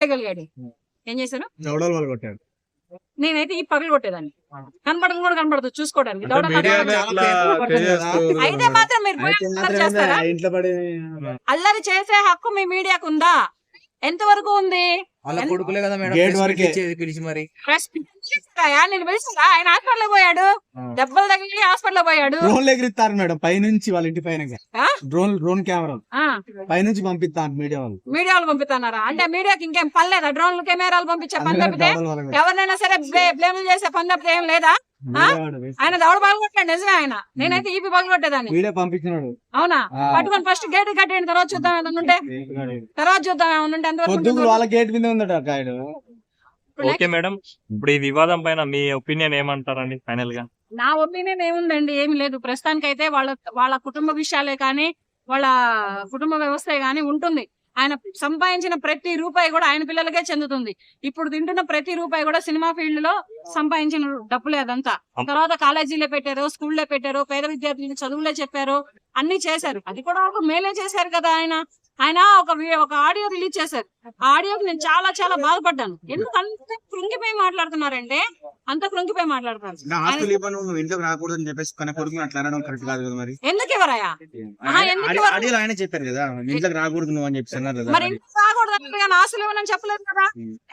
చేయగలిగాడు. ఏం చేశాను? కొట్టాడు. నేనైతే ఈ పగలు కొట్టేదాన్ని. కనపడదు కూడా కనపడదు చూసుకోవడానికి. అయితే మాత్రం మీరు అల్లరి చేసే హక్కు మీ మీడియాకు ఉందా? ఉంది? ఎంత- కొడుకులే కదా మేడం గేట్ ప్రెస్ మీట్ వరకే. మరి? నేను పిలిచారా ఆయన హాస్పిటల్ పోయాడు. దెబ్బలు తగిలి హాస్పిటల్ పోయాడు. డ్రోన్లు ఎగిరిస్తారు మేడం. పైనుంచి వాళ్ళ ఇంటి పైన ఆ? Drone drone camera. ఆ, పైనుంచి పంపిస్తాను మీడియా వాళ్ళు. మీడియా వాళ్ళు పంపిస్తున్నారా అంటే మీడియాకి ఇంకేం పని లేదా? డ్రోన్లు కెమెరాలు పంపించే పని తప్పితే ఎవరినైనా సరే బ్లేమ్ చేసే పని తప్పితే ఏం లేదా. ఆయన దౌడ పగలు కొట్టాడు నిజమే ఆయన. నేనైతే ఈపీ పగలు కొట్టేదాన్ని. మీడియా పంపించినాడు. అవునా. పట్టుకొని ఫస్ట్ గేట్ కట్టేయండి తర్వాత చూద్దాం ఏమన్నా ఉంటే. తర్వాత చూద్దాం ఏమన్నా ఉంటే. వాళ్ళ గేట్ మీద ఉందట ఓకే మేడం ఇప్పుడు ఈ వివాదం పైన మీ ఒపీనియన్ ఏమంటారండి ఫైనల్గా? నా ఒపీనియన్ ఏముందండి? ఏమి లేదు. ప్రస్తుతానికి అయితే వాళ్ళ వాళ్ళ కుటుంబ విషయాలే కానీ వాళ్ళ కుటుంబ వ్యవస్థే కానీ ఉంటుంది. ఆయన సంపాదించిన ప్రతి రూపాయి కూడా ఆయన పిల్లలకే చెందుతుంది. ఇప్పుడు తింటున్న ప్రతి రూపాయి కూడా సినిమా ఫీల్డ్లో సంపాదించిన డబ్బులే అదంతా. తర్వాత కాలేజీలో పెట్టారు స్కూల్లో పెట్టారు పేద విద్యార్థులకు చదువులే చెప్పారు అన్ని చేశారు. అది కూడా ఒక మేలే చేశారు కదా ఆయన. ఆయన ఒక ఒక ఆడియో రిలీజ్ చేశారు. ఆ ఆడియోకి నేను చాలా చాలా బాధపడ్డాను. ఎందుకు అంత కృంగిపోయి మాట్లాడుతున్నారంటే అంత కృంగిపోయి మాట్లాడుతున్నారు. నా ఆస్తులు ఇవ్వను నువ్వు ఇంట్లోకి రాకూడదు అని చెప్పేసి కన కొడుకుని అట్లా అనడం కరెక్ట్ కాదు కదా మరి? ఎందుకు ఎవరయ్యా ఆహా, ఎందుకు ఆడి- ఇవ్వరు? ఆడియోలో ఆయనే చెప్పారు కదా ఇంట్లోకి రాకూడదు నువ్వు అని చెప్పి అన్నారు కదా కానీ ఆస్తులు ఇవ్వనని చెప్పలేదు కదా.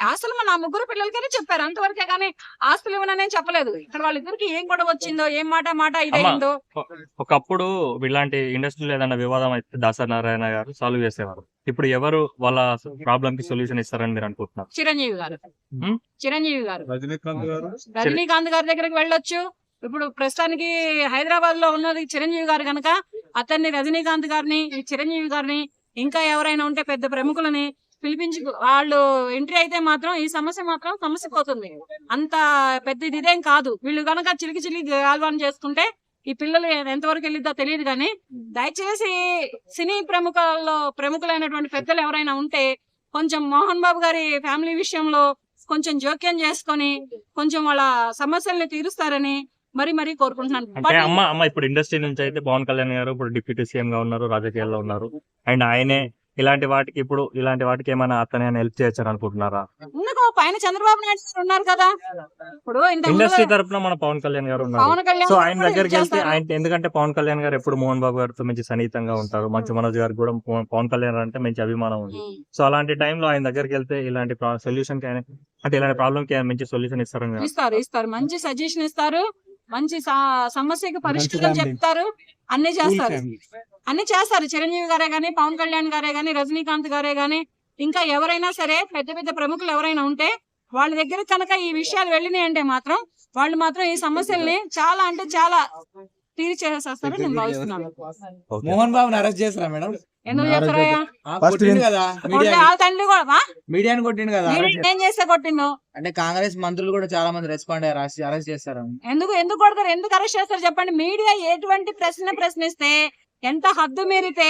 ఆస్తులు మన ముగ్గురు పిల్లలకైనా చెప్పారు అంతవరకే కానీ ఆస్తులు ఇవ్వనని చెప్పలేదు. ఇక్కడ వాళ్ళిద్దరికి ఏం గొడవ వచ్చిందో ఏం మాట మాట ఇదైందో? ఒకప్పుడు ఇలాంటి ఇండస్ట్రీలో ఏదైనా వివాదం అయితే దాసరి నారాయణ గారు సాల్వ్ చేసేవారు. ఇప్పుడు ఎవరు వాళ్ళ ప్రాబ్లం కి సొల్యూషన్ ఇస్తారని మీరు అనుకుంటున్నారు? చిరంజీవి గారు? చిరంజీవి గారు. రజనీకాంత్ గారు? రజనీకాంత్ గారి దగ్గరికి వెళ్ళొచ్చు. ఇప్పుడు ప్రస్తుతానికి హైదరాబాద్లో ఉన్నది చిరంజీవి గారు కనుక అతన్ని రజనీకాంత్ గారిని చిరంజీవి గారిని ఇంకా ఎవరైనా ఉంటే పెద్ద ప్రముఖులని పిలిపించి వాళ్ళు ఎంట్రీ అయితే మాత్రం ఈ సమస్య మాత్రం సమస్య పోతుంది అంత పెద్ద ఇదేం కాదు. వీళ్ళు కనుక చిలికి చిలికి ఆల్వాన్ చేసుకుంటే ఈ పిల్లలు ఎంతవరకు వెళ్ళిద్దో తెలియదు కానీ దయచేసి సినీ ప్రముఖుల్లో ప్రముఖులైనటువంటి పెద్దలు ఎవరైనా ఉంటే కొంచెం మోహన్ బాబు గారి ఫ్యామిలీ విషయంలో కొంచెం జోక్యం చేసుకొని కొంచెం వాళ్ళ సమస్యల్ని తీరుస్తారని మరి మరీ కోరుకుంటున్నాను. అంటే But అమ్మ అమ్మ ఇప్పుడు ఇండస్ట్రీ నుంచి అయితే పవన్ కళ్యాణ్ గారు ఇప్పుడు డిప్యూటీ సీఎం గా ఉన్నారు రాజకీయాల్లో ఉన్నారు. అండ్ ఆయనే ఇలాంటి వాటికి ఇప్పుడు ఇలాంటి వాటికి ఏమైనా అతనే హెల్ప్ చేయొచ్చని అనుకుంటున్నారా? ఎందుకు? పైన చంద్రబాబు నాయుడు గారు ఉన్నారు కదా. ఇప్పుడు ఇంత ఇండస్ట్రీ తరపున మన పవన్ కళ్యాణ్ గారు ఉన్నారు. పవన్ కళ్యాణ్ సో గారు ఆయన దగ్గరికి వెళ్తే. ఆయన ఎందుకంటే పవన్ కళ్యాణ్ గారు ఎప్పుడు మోహన్ బాబు గారితో మంచి సన్నిహితంగా ఉంటారు. మంచి మనోజ్ గారికి కూడా పవన్- పవన్ కళ్యాణ్ అంటే మంచి అభిమానం ఉంది. సో అలాంటి టైంలో ఆయన దగ్గరికి వెళ్తే ఇలాంటి సొల్యూషన్కి ఆయన- అంటే ఇలాంటి ప్రాబ్లమ్కి ఆయన మంచి సొల్యూషన్ ఇస్తారని ఇస్తారు ఇస్తారు. మంచి సజెషన్ ఇస్తారు. మంచి సా- సమస్యకి పరిష్కారం. చెప్తారు. అన్ని చేస్తారు. అన్ని చేస్తారు చిరంజీవి గారే గానీ పవన్ కళ్యాణ్ గారే గానీ రజనీకాంత్ గారే గానీ ఇంకా ఎవరైనా సరే పెద్ద పెద్ద ప్రముఖులు ఎవరైనా ఉంటే వాళ్ళ దగ్గర కనుక ఈ విషయాలు వెళ్ళినాయి అంటే మాత్రం వాళ్ళు మాత్రం ఈ సమస్యల్ని చాలా అంటే చాలా తీరి చేసేస్తారు నేను భావిస్తున్నాను. మోహన్ బాబుని అరెస్ట్ చేస్తారా మేడం? ఎందుకు చేస్తారయ్యా కొట్టిండు కదా కొడితే మీడియా ఆ తండ్రి కూడా? మీడియాని కొట్టిండు కదా. మీరు ఏం చేస్తే కొట్టిందో అంటే కాంగ్రెస్ మంత్రులు కూడా చాలా మంది రెస్పాండ్ అయ్యారు అరెస్ట్ చేస్తారు ఎందుకు ఎందుకు కొడతారు? ఎందుకు అరెస్ట్ చేస్తారు చెప్పండి? మీడియా ఎటువంటి ప్రశ్న ప్రశ్నిస్తే ఎంత హద్దు మీరితే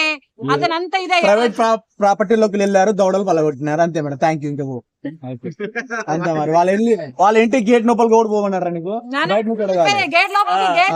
అతను అంత ఇదే ప్రైవేట్ ప్రాపర్టీలోకి వెళ్ళారు దౌడలు పలగొట్టినారు. అంతే మేడం. థ్యాంక్ యూ ఇంకా పో. అంతే మరి. వాళ్ళ వెళ్ళి వాళ్ళ ఇంటి గేట్ లోపల కూడా పోమన్నారా నీకు. గేట్. బయట